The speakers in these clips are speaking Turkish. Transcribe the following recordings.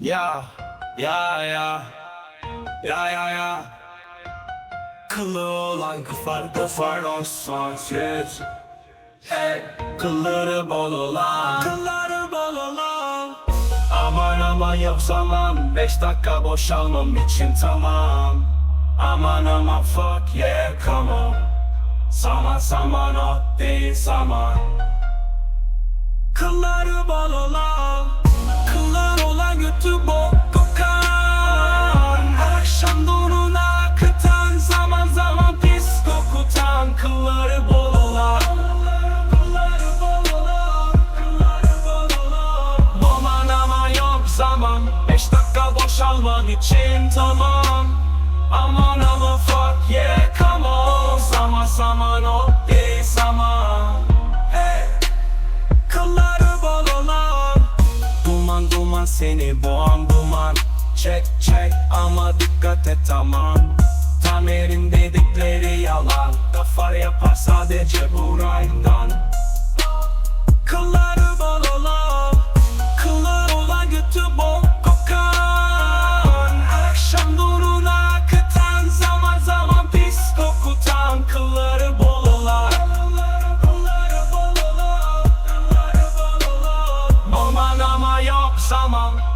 Ya, ya, ya, ya, ya, ya. Kılı olan kıfar kıfar olsun siz. Hey, kılları bol olan, kılları bol olan. Aman aman yok zaman, beş dakika boşalmam için tamam. Aman aman fuck yeah come on. Saman saman o değil saman. Boşalman için tamam. Aman aman fuck yeah come on. Zaman zaman o değil zaman. Hey Kılları bol olan. Duman duman seni boğan duman. Çek çek ama dikkat et tamam Tamer'in dedikleri yalan. Kafar yapar sadece burayından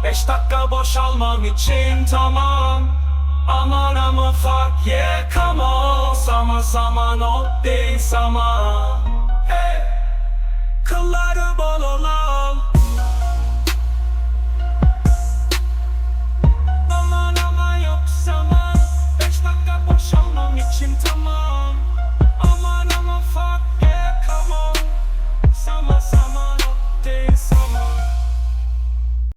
Beş dakika boşalmam için tamam. Aman ama fuck yeah come on Sama saman o değil sama Hey